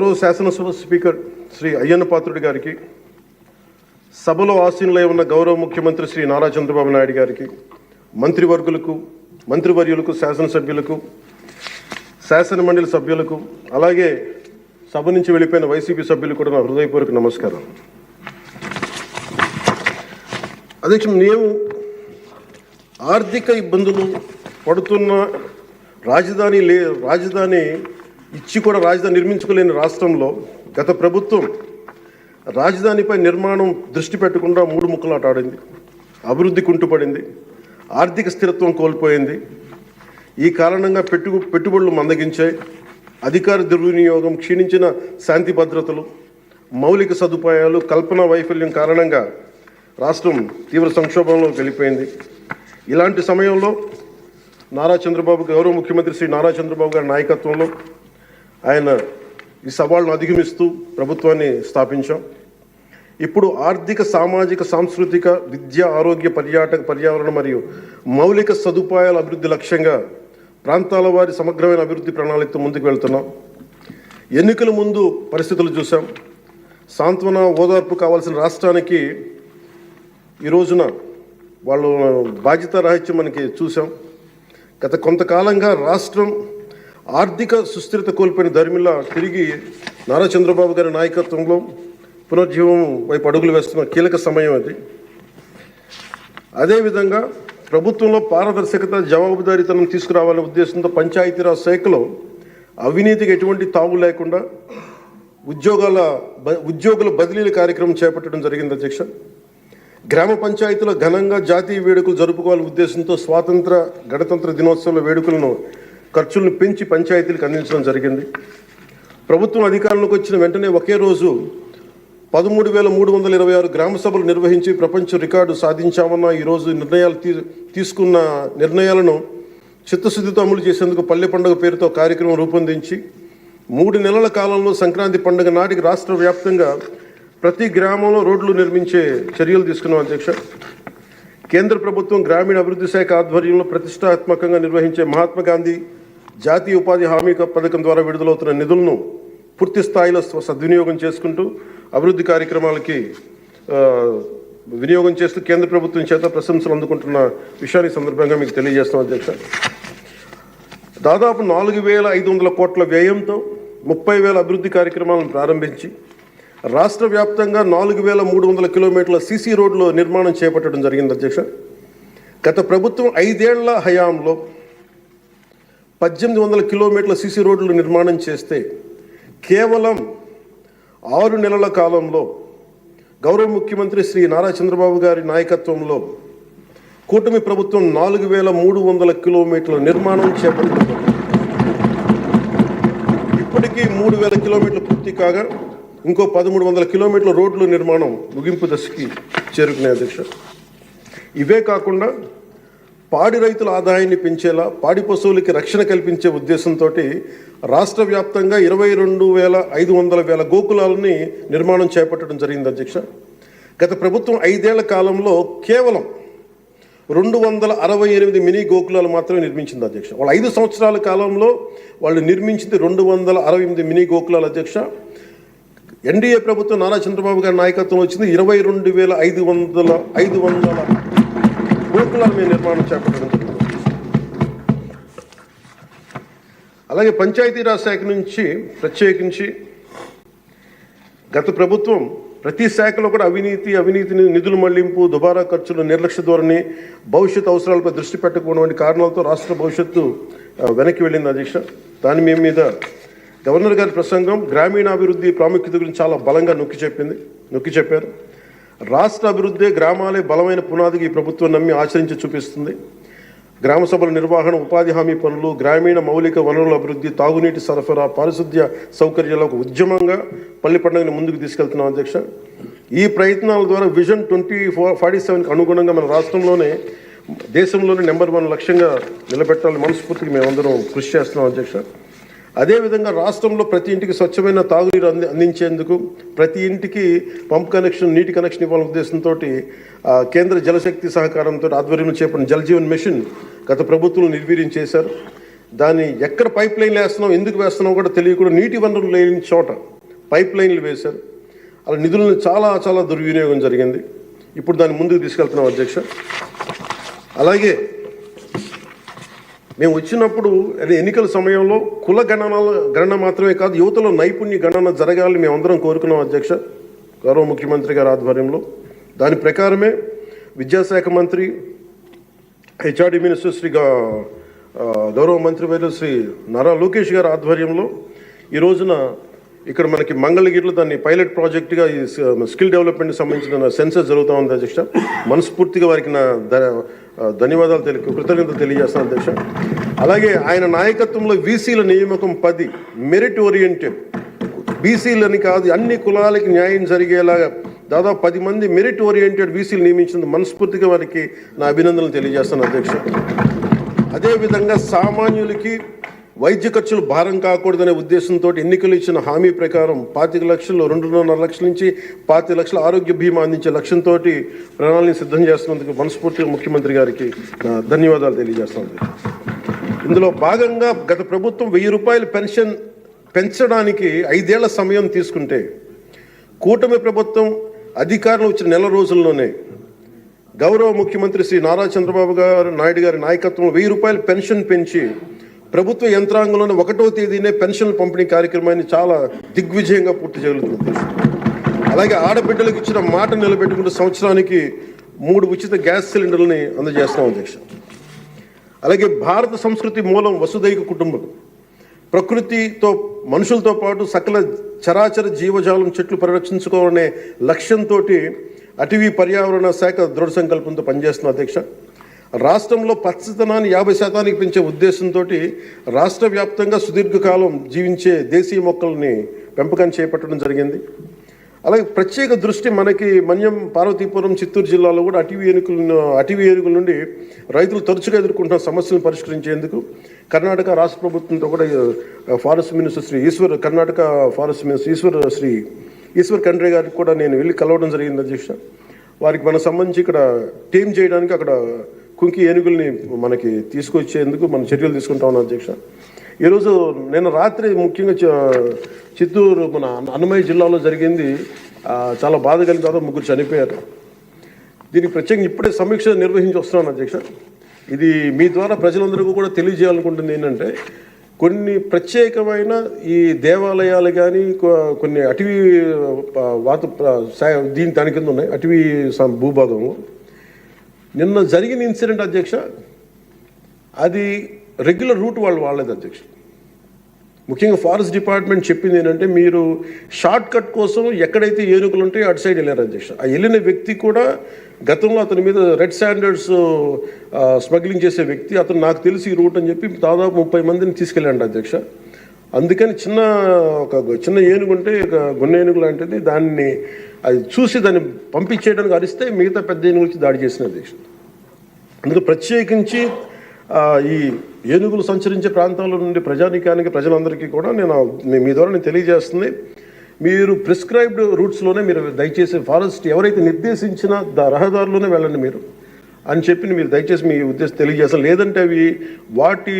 గౌరవ శాసనసభ స్పీకర్ శ్రీ అయ్యన్న పాత్రుడి గారికి సభలో ఆసీనులై ఉన్న గౌరవ ముఖ్యమంత్రి శ్రీ నారా చంద్రబాబు నాయుడు గారికి మంత్రివర్గులకు మంత్రివర్యులకు శాసనసభ్యులకు శాసన మండలి సభ్యులకు అలాగే సభ నుంచి వెళ్ళిపోయిన వైసీపీ సభ్యులు కూడా నా హృదయపూర్వక నమస్కారం అధ్యక్ష నేను ఆర్థిక ఇబ్బందులు పడుతున్న రాజధాని లే రాజధాని ఇచ్చి కూడా రాజధాని నిర్మించుకోలేని రాష్ట్రంలో గత ప్రభుత్వం రాజధానిపై నిర్మాణం దృష్టి పెట్టకుండా మూడు ముక్కలాటాడింది. అభివృద్ధి కుంటుపడింది. ఆర్థిక స్థిరత్వం కోల్పోయింది. ఈ కారణంగా పెట్టు పెట్టుబడులు మందగించాయి. అధికార దుర్వినియోగం క్షీణించిన శాంతి భద్రతలు మౌలిక సదుపాయాలు కల్పన వైఫల్యం కారణంగా రాష్ట్రం తీవ్ర సంక్షోభంలోకి వెళ్ళిపోయింది ఇలాంటి సమయంలో నారా చంద్రబాబు గౌరవ ముఖ్యమంత్రి శ్రీ నారా చంద్రబాబు గారి నాయకత్వంలో ఆయన ఈ సవాళ్ళను అధిగమిస్తూ ప్రభుత్వాన్ని స్థాపించాం. ఇప్పుడు ఆర్థిక సామాజిక సాంస్కృతిక విద్య ఆరోగ్య పర్యాటక పర్యావరణ మరియు మౌలిక సదుపాయాల అభివృద్ధి లక్ష్యంగా ప్రాంతాల వారి సమగ్రమైన అభివృద్ధి ప్రణాళికతో ముందుకు వెళ్తున్నాం. ఎన్నికల ముందు పరిస్థితులు చూసాం సాంత్వన ఓదార్పు కావాల్సిన రాష్ట్రానికి ఈ రోజున వాళ్ళు బాధ్యత రాహిత్యం మనకి చూసాం గత కొంతకాలంగా రాష్ట్రం ఆర్థిక సుస్థిరత కోల్పోయిన ధర్మిలా తిరిగి నారా చంద్రబాబు గారి నాయకత్వంలో పునర్జీవం వైపు అడుగులు వేస్తున్న కీలక సమయం అది. అదేవిధంగా ప్రభుత్వంలో పారదర్శకత జవాబుదారీతనం తీసుకురావాలనే ఉద్దేశంతో పంచాయతీరాజ్ శాఖలో అవినీతికి ఎటువంటి తావు లేకుండా ఉద్యోగాల బ- ఉద్యోగుల బదిలీల కార్యక్రమం చేపట్టడం జరిగింది అధ్యక్ష. గ్రామ పంచాయతీలో ఘనంగా జాతీయ వేడుకలు జరుపుకోవాలనే ఉద్దేశంతో స్వాతంత్ర గణతంత్ర దినోత్సవాల వేడుకలను ఖర్చులను పెంచి పంచాయతీలకు అందించడం జరిగింది. ప్రభుత్వం అధికారంలోకి వచ్చిన వెంటనే ఒకే రోజు పదమూడు వేల మూడు వందల ఇరవై ఆరు గ్రామ సభలు నిర్వహించి ప్రపంచ రికార్డు సాధించామన్న ఈరోజు నిర్ణయాలు తీ తీసుకున్న నిర్ణయాలను చిత్తశుద్ధితో అమలు చేసేందుకు పల్లె పండుగ పేరుతో కార్యక్రమం రూపొందించి మూడు నెలల కాలంలో సంక్రాంతి పండుగ నాటికి రాష్ట్ర వ్యాప్తంగా ప్రతి గ్రామంలో రోడ్లు నిర్మించే చర్యలు తీసుకున్నాం అధ్యక్ష. కేంద్ర ప్రభుత్వం గ్రామీణ అభివృద్ధి శాఖ ఆధ్వర్యంలో ప్రతిష్టాత్మకంగా నిర్వహించే మహాత్మా గాంధీ జాతీయ ఉపాధి హామీ పథకం ద్వారా విడుదలవుతున్న నిధులను పూర్తి స్థాయిలో సద్వినియోగం చేసుకుంటూ అభివృద్ధి కార్యక్రమాలకి వినియోగం చేస్తూ కేంద్ర ప్రభుత్వం చేత ప్రశంసలు అందుకుంటున్న విషయాన్ని సందర్భంగా మీకు తెలియజేస్తాం అధ్యక్ష. దాదాపు నాలుగు వేల ఐదు వందల కోట్ల వ్యయంతో ముప్పై వేల అభివృద్ధి కార్యక్రమాలను ప్రారంభించి రాష్ట్ర వ్యాప్తంగా నాలుగు వేల మూడు వందల కిలోమీటర్ల సీసీ రోడ్లు నిర్మాణం చేపట్టడం జరిగింది అధ్యక్ష. గత ప్రభుత్వం ఐదేళ్ళ హయాంలో పద్దెనిమిది వందల కిలోమీటర్ల సీసీ రోడ్లు నిర్మాణం చేస్తే కేవలం ఆరు నెలల కాలంలో గౌరవ ముఖ్యమంత్రి శ్రీ నారా చంద్రబాబు గారి నాయకత్వంలో కూటమి ప్రభుత్వం నాలుగు వేల మూడు వందల కిలోమీటర్ల నిర్మాణం చేపట్టింది ఇప్పటికీ మూడు వేల కిలోమీటర్లు పూర్తి కాగా ఇంకో పదమూడు వందల కిలోమీటర్ల రోడ్లు నిర్మాణం ముగింపు దశకి చేరుకునే అధ్యక్ష ఇవే కాకుండా పాడి రైతుల ఆదాయాన్ని పెంచేలా పాడి పశువులకి రక్షణ కల్పించే ఉద్దేశంతో రాష్ట్ర వ్యాప్తంగా ఇరవై రెండు వేల ఐదు వందల వేల గోకులాలని నిర్మాణం చేపట్టడం జరిగింది అధ్యక్ష. గత ప్రభుత్వం ఐదేళ్ళ కాలంలో కేవలం రెండు వందల అరవై ఎనిమిది మినీ గోకులాలు మాత్రమే నిర్మించింది అధ్యక్ష. వాళ్ళు ఐదు సంవత్సరాల కాలంలో వాళ్ళు నిర్మించింది రెండు వందల అరవై ఎనిమిది మినీ గోకులాలు అధ్యక్ష. ఎన్డీఏ ప్రభుత్వం నారా చంద్రబాబు గారి నాయకత్వం వచ్చింది ఇరవై రెండు వేల ఐదు వందల ఐదు వందల గోకులాలు మేము నిర్మాణం చేపట్టడం జరిగింది. అలాగే పంచాయతీరాజ్ శాఖ నుంచి ప్రత్యేకించి గత ప్రభుత్వం ప్రతి శాఖలో కూడా అవినీతి అవినీతిని నిధుల మళ్ళింపు దుబారా ఖర్చులు నిర్లక్ష్య ధోరణి భవిష్యత్ అవసరాలపై దృష్టి పెట్టకపోవడం వంటి కారణాలతో రాష్ట్ర భవిష్యత్తు వెనక్కి వెళ్ళింది అధ్యక్ష. దాని మేము మీద గవర్నర్ గారి ప్రసంగం గ్రామీణాభివృద్ధి ప్రాముఖ్యత గురించి చాలా బలంగా నొక్కి చెప్పింది నొక్కి చెప్పారు. రాష్ట్ర అభివృద్ధి గ్రామాలే బలమైన పునాదికి ఈ ప్రభుత్వం నమ్మి ఆచరించి చూపిస్తుంది. గ్రామ సభల నిర్వహణ ఉపాధి హామీ పనులు గ్రామీణ మౌలిక వనరుల అభివృద్ధి తాగునీటి సరఫరా పారిశుద్ధ్య సౌకర్యాల ఒక ఉద్యమంగా పల్లి పండుగను ముందుకు తీసుకెళ్తున్నాం అధ్యక్ష. ఈ ప్రయత్నాల ద్వారా విజన్ ట్వంటీ ఫోర్ ఫార్టీ సెవెన్కి అనుగుణంగా మన రాష్ట్రంలోనే దేశంలోనే నెంబర్ వన్ లక్ష్యంగా నిలబెట్టాలని మనస్ఫూర్తికి మేమందరం కృషి చేస్తున్నాం అధ్యక్ష. అదేవిధంగా రాష్ట్రంలో ప్రతి ఇంటికి స్వచ్ఛమైన తాగునీరు అంది అందించేందుకు ప్రతి ఇంటికి పంప్ కనెక్షన్ నీటి కనెక్షన్ ఇవ్వాలనే ఉద్దేశంతో కేంద్ర జలశక్తి సహకారంతో ఆధ్వర్యంలో చేపట్టిన జలజీవన్ మిషన్ గత ప్రభుత్వం నిర్వీర్యం చేశారు. దాన్ని ఎక్కడ పైప్ లైన్లు వేస్తున్నాం ఎందుకు వేస్తున్నాం కూడా తెలియకుండా నీటి వనరులు లేని చోట పైప్ లైన్లు వేశారు. అలా నిధులను చాలా చాలా దుర్వినియోగం జరిగింది. ఇప్పుడు దాన్ని ముందుకు తీసుకెళ్తున్నాం అధ్యక్ష. అలాగే మేము వచ్చినప్పుడు అదే ఎన్నికల సమయంలో కుల గణనల గణన మాత్రమే కాదు యువతలో నైపుణ్య గణన జరగాలని మేమందరం కోరుకున్నాం అధ్యక్ష గౌరవ ముఖ్యమంత్రి గారి ఆధ్వర్యంలో. దాని ప్రకారమే విద్యాశాఖ మంత్రి హెచ్ఆర్డి మినిస్టర్ శ్రీ గౌరవ మంత్రి శ్రీ నారా లోకేష్ గారి ఆధ్వర్యంలో ఈ రోజున ఇక్కడ మనకి మంగళగిరిలో దాన్ని పైలట్ ప్రాజెక్ట్గా ఈ స్కిల్ డెవలప్మెంట్కి సంబంధించిన సెన్సర్ జరుగుతూ ఉంది అధ్యక్ష. మనస్ఫూర్తిగా వారికి నా ధన్యవాదాలు తెలియ కృతజ్ఞతలు తెలియజేస్తాను అధ్యక్ష. అలాగే ఆయన నాయకత్వంలో వీసీల నియామకం పది మెరిట్ ఓరియంటెడ్ బీసీలని కాదు అన్ని కులాలకి న్యాయం జరిగేలాగా దాదాపు పది మంది మెరిట్ ఓరియంటెడ్ బీసీలు నియమించినందు మనస్ఫూర్తిగా వారికి నా అభినందనలు తెలియజేస్తాను అధ్యక్ష. అదేవిధంగా సామాన్యులకి వైద్య ఖర్చులు భారం కాకూడదనే ఉద్దేశంతో ఎన్నికలు ఇచ్చిన హామీ ప్రకారం పాతిక లక్షలు రెండున్నర లక్షల నుంచి పాతి లక్షల ఆరోగ్య బీమా అందించే లక్ష్యంతో ప్రణాళిని సిద్ధం చేస్తున్నందుకు మనస్ఫూర్తిగా ముఖ్యమంత్రి గారికి ధన్యవాదాలు తెలియజేస్తాను. ఇందులో భాగంగా గత ప్రభుత్వం వెయ్యి రూపాయల పెన్షన్ పెంచడానికి ఐదేళ్ళ సమయం తీసుకుంటే కూటమి ప్రభుత్వం అధికారంలో వచ్చిన నెల రోజుల్లోనే గౌరవ ముఖ్యమంత్రి శ్రీ నారా చంద్రబాబు గారు నాయుడు గారి నాయకత్వంలో వెయ్యి రూపాయల పెన్షన్ పెంచి ప్రభుత్వ యంత్రాంగంలోనే ఒకటో తేదీనే పెన్షన్ పంపిణీ కార్యక్రమాన్ని చాలా దిగ్విజయంగా పూర్తి చేయగలుగుతుంది అలాగే ఆడబిడ్డలకు ఇచ్చిన మాట నిలబెట్టుకుంటూ సంవత్సరానికి మూడు ఉచిత గ్యాస్ సిలిండర్లని అందజేస్తాం అధ్యక్ష. అలాగే భారత సంస్కృతి మూలం వసుదైక కుటుంబం. ప్రకృతితో మనుషులతో పాటు సకల చరాచర జీవజాలం చెట్లు పరిరక్షించుకోవాలనే లక్ష్యంతో అటవీ పర్యావరణ శాఖ దృఢ సంకల్పంతో పనిచేస్తున్న అధ్యక్ష. రాష్ట్రంలో పచ్చదనాన్ని యాభై శాతానికి పెంచే ఉద్దేశంతో రాష్ట్ర వ్యాప్తంగా సుదీర్ఘకాలం జీవించే దేశీయ మొక్కల్ని పెంపకం చేపట్టడం జరిగింది. అలాగే ప్రత్యేక దృష్టి మనకి మన్యం పార్వతీపురం చిత్తూరు జిల్లాలో కూడా అటవీ ఏనుగులను అటవీ ఏనుగుల నుండి రైతులు తరచుగా ఎదుర్కొంటున్న సమస్యలను పరిష్కరించేందుకు కర్ణాటక రాష్ట్ర ప్రభుత్వంతో కూడా forest minister Shri Eshwar Karnataka forest minister Eshwar Shri Eshwar Khandre గారికి కూడా నేను వెళ్ళి కలవడం జరిగింది అధ్యక్ష. వారికి మనకు సంబంధించి ఇక్కడ టీం చేయడానికి అక్కడ కుంకి ఏనుగుల్ని మనకి తీసుకొచ్చేందుకు మనం చర్యలు తీసుకుంటా ఉన్నాం అధ్యక్ష. ఈరోజు నేను రాత్రి ముఖ్యంగా చిత్తూరు మన అన్నమయ్య జిల్లాలో జరిగింది చాలా బాధ కలిగిన తర్వాత ముగ్గురు చనిపోయారు. దీనికి ప్రత్యేకంగా ఇప్పుడే సమీక్ష నిర్వహించి వస్తున్నాను అధ్యక్ష. ఇది మీ ద్వారా ప్రజలందరికీ కూడా తెలియజేయాలనుకుంటుంది ఏంటంటే కొన్ని ప్రత్యేకమైన ఈ దేవాలయాలు కానీ కొన్ని అటవీ వాత దీని దాని కింద ఉన్నాయి. అటవీ భూభాగము నిన్న జరిగిన ఇన్సిడెంట్ అధ్యక్ష అది రెగ్యులర్ రూట్ వాళ్ళు వాళ్ళేది అధ్యక్ష. ముఖ్యంగా ఫారెస్ట్ డిపార్ట్మెంట్ చెప్పింది ఏంటంటే మీరు షార్ట్ కట్ కోసం ఎక్కడైతే ఏనుగులు ఉంటాయో అటు సైడ్ వెళ్ళారు అధ్యక్ష. ఆ వెళ్ళిన వ్యక్తి కూడా గతంలో అతని మీద రెడ్ స్టాండర్డ్స్ స్మగ్లింగ్ చేసే వ్యక్తి అతను నాకు తెలిసి ఈ రూట్ అని చెప్పి దాదాపు ముప్పై మందిని తీసుకెళ్ళండి అధ్యక్ష. అందుకని చిన్న ఒక చిన్న ఏనుగు ఉంటే ఒక గున్న ఏనుగు లాంటిది దాన్ని అది చూసి దాన్ని పంపించేయడానికి అరిస్తే మిగతా పెద్ద ఏనుగు వచ్చి దాడి చేసిన దేశం. అందుకు ప్రత్యేకించి ఈ ఏనుగులు సంచరించే ప్రాంతాల నుండి ప్రజానీకానికి ప్రజలందరికీ కూడా నేను మీ- ద్వారా నేను తెలియజేస్తుంది. మీరు ప్రిస్క్రైబ్డ్ రూట్స్లోనే మీరు దయచేసి ఫారెస్ట్ ఎవరైతే నిర్దేశించిన ద రహదారిలోనే వెళ్ళండి మీరు. అని చెప్పి మీరు దయచేసి మీ ఉద్దేశం తెలియజేస్తాం లేదంటే అవి వాటి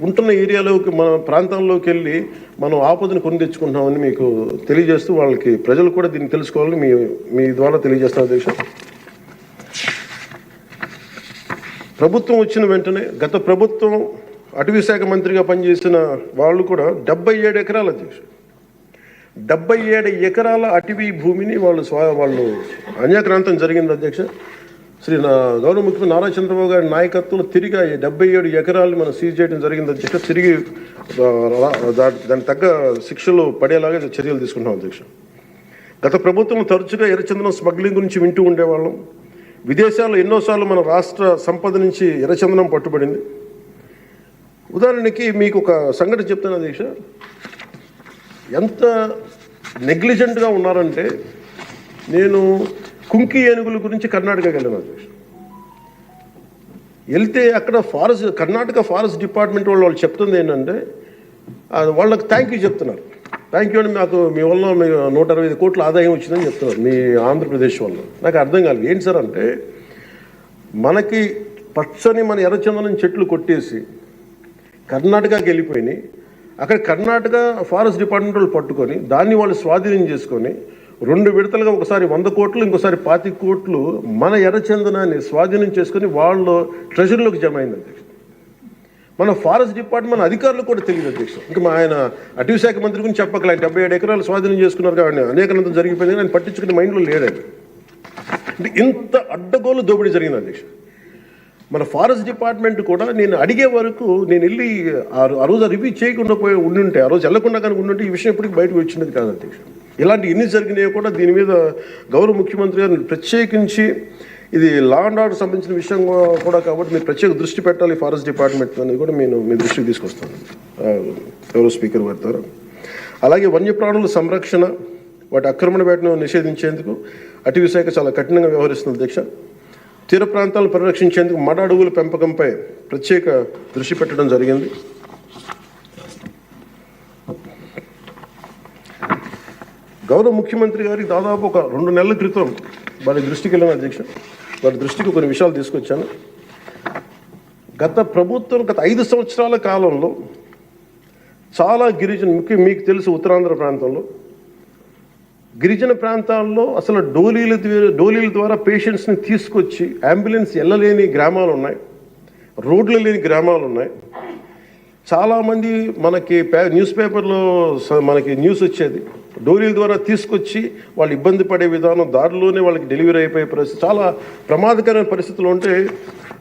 ఉంటున్న ఏరియాలోకి మన ప్రాంతాల్లోకి వెళ్ళి మనం ఆపదను కొని తెచ్చుకుంటామని మీకు తెలియజేస్తూ వాళ్ళకి ప్రజలు కూడా దీన్ని తెలుసుకోవాలని మీ మీ ద్వారా తెలియజేస్తాను దేశం ప్రభుత్వం వచ్చిన వెంటనే గత ప్రభుత్వం అటవీ శాఖ మంత్రిగా పనిచేసిన వాళ్ళు కూడా డెబ్బై ఏడు ఎకరాల అధ్యక్షుడు డెబ్బై ఏడు ఎకరాల అటవీ భూమిని వాళ్ళు స్వా వాళ్ళు అన్యాక్రాంతం జరిగింది అధ్యక్ష. శ్రీ నా గౌరవ ముఖ్యమంత్రి నారా చంద్రబాబు గారి నాయకత్వంలో తిరిగి డెబ్బై ఏడు ఎకరాలు మనం సీజ్ చేయడం జరిగింది. అధ్యక్ష తిరిగి దాని దానికి తగ్గ శిక్షలు పడేలాగా చర్యలు తీసుకుంటాం అధ్యక్ష. గత ప్రభుత్వం తరచుగా ఎర్రచందనం స్మగ్లింగ్ గురించి వింటూ ఉండేవాళ్ళం. విదేశాల్లో ఎన్నోసార్లు మన రాష్ట్ర సంపద నుంచి ఎర్రచందనం పట్టుబడింది. ఉదాహరణకి మీకు ఒక సంఘటన చెప్తాను అధ్యక్ష. ఎంత నెగ్లిజెంట్గా ఉన్నారంటే నేను కుంకి ఏనుగుల గురించి కర్ణాటకకి వెళ్ళాను అధ్యక్ష వెళ్తే అక్కడ ఫారెస్ట్ కర్ణాటక ఫారెస్ట్ డిపార్ట్మెంట్ వాళ్ళు వాళ్ళు చెప్తుంది ఏంటంటే వాళ్ళకి థ్యాంక్ యూ చెప్తున్నారు. థ్యాంక్ యూ అని మాకు మీ వల్ల నూట అరవై ఐదు కోట్ల ఆదాయం వచ్చిందని చెప్తున్నారు మీ ఆంధ్రప్రదేశ్ వల్ల. నాకు అర్థం కాలేదు. ఏంటి సార్ అంటే మనకి పచ్చని మన ఎర్రచందనం చెట్లు కొట్టేసి కర్ణాటకకి వెళ్ళిపోయినాయి అక్కడ కర్ణాటక ఫారెస్ట్ డిపార్ట్మెంట్ వాళ్ళు పట్టుకొని దాన్ని వాళ్ళు స్వాధీనం చేసుకొని రెండు విడతలుగా ఒకసారి వంద కోట్లు ఇంకోసారి పాతి కోట్లు మన ఎర్రచందనాన్ని స్వాధీనం చేసుకుని వాళ్ళు ట్రెజరీలోకి జమ అయింది అధ్యక్ష. మన ఫారెస్ట్ డిపార్ట్మెంట్ అధికారులకు కూడా తెలియదు అధ్యక్ష. ఇంకా మా ఆయన అటవీ శాఖ మంత్రి గురించి చెప్పకలే డెబ్బై ఏడు ఎకరాలు స్వాధీనం చేసుకున్నారు కాబట్టి అనేకనంతం జరిగిపోయింది ఆయన పట్టించుకునే మైండ్లో లేడండి అంటే ఇంత అడ్డగోలు దోపిడీ జరిగింది అధ్యక్ష. మన ఫారెస్ట్ డిపార్ట్మెంట్ కూడా నేను అడిగే వరకు నేను వెళ్ళి ఆ ఆ రోజు రివ్యూ చేయకుండా పోయి ఉండుంటే ఆ రోజు వెళ్ళకుండా కనుక ఉండుంటే ఈ విషయం ఎప్పటికీ బయటకు వచ్చినది కాదు అధ్యక్ష. ఇలాంటి ఎన్ని జరిగినాయో కూడా దీని మీద గౌరవ ముఖ్యమంత్రి గారు ప్రత్యేకించి ఇది లా అండ్ ఆర్డర్ సంబంధించిన విషయం కూడా కాబట్టి మీరు ప్రత్యేక దృష్టి పెట్టాలి ఫారెస్ట్ డిపార్ట్మెంట్ అనేది కూడా నేను మీ దృష్టికి తీసుకొస్తాను. గౌరవ స్పీకర్ గారి ద్వారా. అలాగే వన్యప్రాణుల సంరక్షణ వాటి ఆక్రమణ వేటను నిషేధించేందుకు అటవీ శాఖ చాలా కఠినంగా వ్యవహరిస్తుంది అధ్యక్ష. తీర ప్రాంతాలను పరిరక్షించేందుకు మడ అడవుల పెంపకంపై ప్రత్యేక దృష్టి పెట్టడం జరిగింది. గౌరవ ముఖ్యమంత్రి గారికి దాదాపు ఒక రెండు నెలల క్రితం వారి దృష్టికి వెళ్ళిన అధ్యక్ష వారి దృష్టికి కొన్ని విషయాలు తీసుకొచ్చాను. గత ప్రభుత్వం గత ఐదు సంవత్సరాల కాలంలో చాలా గిరిజన ముఖ్యం మీకు తెలుసు ఉత్తరాంధ్ర ప్రాంతంలో. గిరిజన ప్రాంతాల్లో అసలు డోలీల డోలీల ద్వారా పేషెంట్స్ని తీసుకొచ్చి అంబులెన్స్ వెళ్ళలేని గ్రామాలు ఉన్నాయి. రోడ్లు లేని గ్రామాలు ఉన్నాయి. చాలామంది మనకి పే న్యూస్ పేపర్లో స- మనకి న్యూస్ వచ్చేది. డోరీల ద్వారా తీసుకొచ్చి వాళ్ళు ఇబ్బంది పడే విధానం దారిలోనే వాళ్ళకి డెలివరీ అయిపోయే పరిస్థితి. చాలా ప్రమాదకరమైన పరిస్థితులు ఉంటే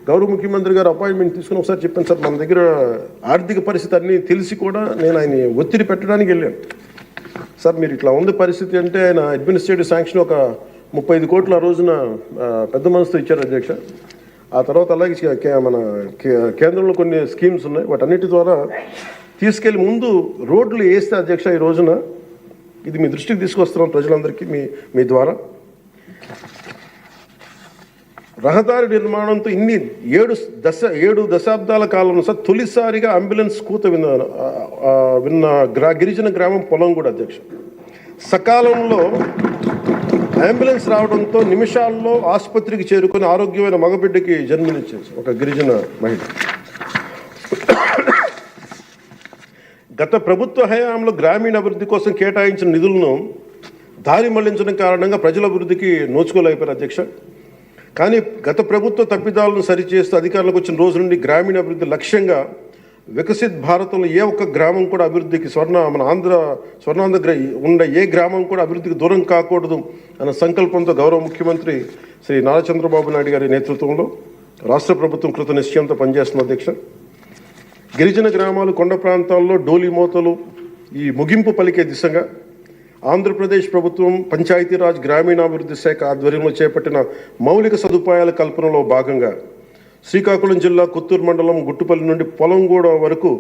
గౌరవ ముఖ్యమంత్రి గారు అపాయింట్మెంట్ తీసుకుని ఒకసారి చెప్పాను సార్ మన దగ్గర ఆర్థిక పరిస్థితి అన్నీ తెలిసి కూడా నేను ఆయన ఒత్తిడి పెట్టడానికి వెళ్ళాను. సార్ మీరు ఇట్లా ఉంది పరిస్థితి అంటే ఆయన అడ్మినిస్ట్రేటివ్ శాంక్షన్ ఒక ముప్పై ఐదు కోట్ల ఆ రోజున పెద్ద మనసుతో ఇచ్చారు అధ్యక్ష. ఆ తర్వాత అలాగే మన కేంద్రంలో కొన్ని స్కీమ్స్ ఉన్నాయి. వాటన్నిటి ద్వారా తీసుకెళ్ళి ముందు రోడ్లు వేస్తే అధ్యక్ష ఈ రోజున ఇది మీ దృష్టికి తీసుకొస్తున్నాం ప్రజలందరికీ మీ మీ ద్వారా. రహదారి నిర్మాణంతో ఇన్ని ఏడు దశ ఏడు దశాబ్దాల కాలంలో సార్ తొలిసారిగా అంబులెన్స్ కూత విన్న విన్న గ్రా గిరిజన గ్రామం పొలం కూడా అధ్యక్ష. సకాలంలో అంబులెన్స్ రావడంతో నిమిషాల్లో ఆసుపత్రికి చేరుకుని ఆరోగ్యమైన మగబిడ్డకి జన్మనిచ్చింది ఒక గిరిజన మహిళ. గత ప్రభుత్వ హయాంలో గ్రామీణ అభివృద్ధి కోసం కేటాయించిన నిధులను దారి మళ్ళించడం కారణంగా ప్రజల అభివృద్ధికి నోచుకోలేకపోయారు అధ్యక్ష. కానీ గత ప్రభుత్వ తప్పిదాలను సరిచేస్తూ అధికారులకు వచ్చిన రోజు నుండి గ్రామీణ అభివృద్ధి లక్ష్యంగా వికసిత్ భారతంలో ఏ ఒక్క గ్రామం కూడా అభివృద్ధికి స్వర్ణ మన ఆంధ్ర స్వర్ణాంధ్ర ఉన్న ఏ గ్రామం కూడా అభివృద్ధికి దూరం కాకూడదు అన్న సంకల్పంతో గౌరవ ముఖ్యమంత్రి శ్రీ నారా చంద్రబాబు నాయుడు గారి నేతృత్వంలో రాష్ట్ర ప్రభుత్వం కృత నిశ్చయంతో పనిచేస్తున్న అధ్యక్ష. గిరిజన గ్రామాలు కొండ ప్రాంతాల్లో డోలి మోతలు ఈ ముగింపు పలికే దిశగా ఆంధ్రప్రదేశ్ ప్రభుత్వం పంచాయతీరాజ్ గ్రామీణాభివృద్ధి శాఖ ఆధ్వర్యంలో చేపట్టిన మౌలిక సదుపాయాల కల్పనలో భాగంగా శ్రీకాకుళం జిల్లా కొత్తూరు మండలం గుట్టుపల్లి నుండి పొలంగూడ వరకు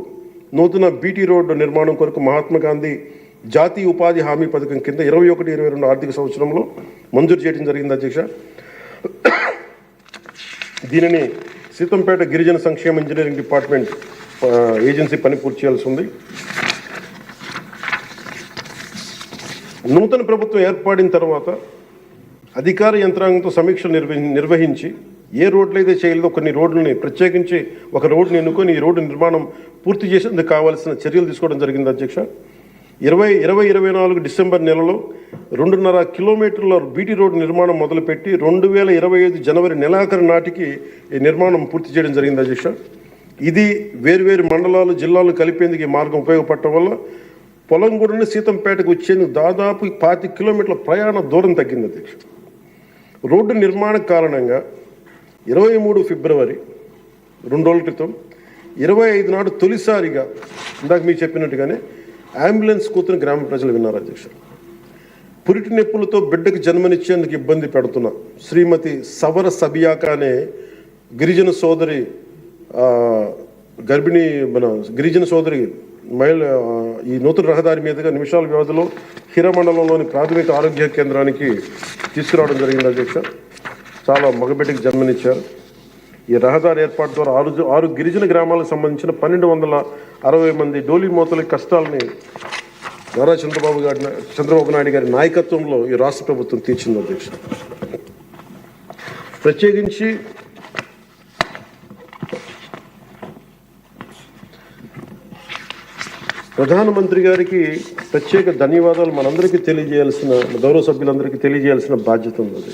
నూతన బీటీ రోడ్డు నిర్మాణం కొరకు మహాత్మా గాంధీ జాతీయ ఉపాధి హామీ పథకం కింద ఇరవై ఒకటి ఇరవై రెండు ఆర్థిక సంవత్సరంలో మంజూరు చేయడం జరిగింది అధ్యక్ష. దీనిని సీతంపేట గిరిజన సంక్షేమ ఇంజనీరింగ్ డిపార్ట్మెంట్ ఏజెన్సీ పని పూర్తి చేయాల్సి ఉంది. నూతన ప్రభుత్వం ఏర్పడిన తర్వాత అధికార యంత్రాంగంతో సమీక్షలు నిర్వహి నిర్వహించి ఏ రోడ్లు అయితే చేయలేదో కొన్ని రోడ్లని ప్రత్యేకించి ఒక రోడ్డుని ఎన్నుకొని ఈ రోడ్డు నిర్మాణం పూర్తి చేసేందుకు కావాల్సిన చర్యలు తీసుకోవడం జరిగింది అధ్యక్ష. ఇరవై ఇరవై ఇరవై నాలుగు డిసెంబర్ నెలలో రెండున్నర కిలోమీటర్ల బీటీ రోడ్డు నిర్మాణం మొదలుపెట్టి రెండు వేల ఇరవై ఐదు జనవరి నెలాఖరు నాటికి ఈ నిర్మాణం పూర్తి చేయడం జరిగింది అధ్యక్ష. ఇది వేరువేరు మండలాలు జిల్లాలు కలిపేందుకు ఈ మార్గం ఉపయోగపడటం వల్ల పొలంగూడని సీతంపేటకు వచ్చేందుకు దాదాపు పాతి కిలోమీటర్ల ప్రయాణ దూరం తగ్గింది అధ్యక్ష. రోడ్డు నిర్మాణ కారణంగా ఇరవై మూడు ఫిబ్రవరి రెండు రోజుల క్రితం ఇరవై ఐదు నాడు తొలిసారిగా ఇందాక మీకు చెప్పినట్టుగానే అంబులెన్స్ కూతురు గ్రామ ప్రజలు విన్నారు అధ్యక్ష పురిటి నొప్పులతో బిడ్డకు జన్మనిచ్చేందుకు ఇబ్బంది పెడుతున్న శ్రీమతి సవర సబియాక అనే గిరిజన సోదరి గర్భిణీ మన గిరిజన సోదరి మహిళ ఈ నూతన రహదారి మీదుగా నిమిషాల వ్యవధిలో హిరమండలంలోని ప్రాథమిక ఆరోగ్య కేంద్రానికి తీసుకురావడం జరిగింది అధ్యక్ష. చాలా మగబిడ్డకు జన్మనిచ్చారు. ఈ రహదారి ఏర్పాటు ద్వారా ఆరు ఆరు గిరిజన గ్రామాలకు సంబంధించిన పన్నెండు వందల అరవై మంది డోలీ మోతల కష్టాలని నారా చంద్రబాబు గారి చంద్రబాబు నాయుడు గారి నాయకత్వంలో ఈ రాష్ట్ర ప్రభుత్వం తీర్చింది అధ్యక్ష. ప్రత్యేకించి ప్రధానమంత్రి గారికి ప్రత్యేక ధన్యవాదాలు మనందరికీ తెలియజేయాల్సిన గౌరవ సభ్యులందరికీ తెలియజేయాల్సిన బాధ్యత ఉంది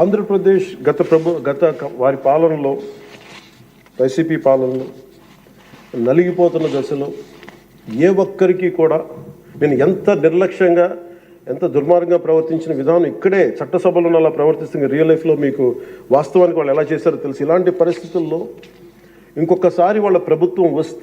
ఆంధ్రప్రదేశ్ గత ప్రభు గత వారి పాలనలో వైసీపీ పాలనలో నలిగిపోతున్న దశలో ఏ ఒక్కరికి కూడా నేను ఎంత నిర్లక్ష్యంగా ఎంత దుర్మార్గంగా ప్రవర్తించిన విధానం ఇక్కడే చట్టసభలో అలా ప్రవర్తిస్తుంది రియల్ లైఫ్లో మీకు వాస్తవానికి వాళ్ళు ఎలా చేశారో తెలుసు. ఇలాంటి పరిస్థితుల్లో ఇంకొకసారి వాళ్ళ ప్రభుత్వం వస్తే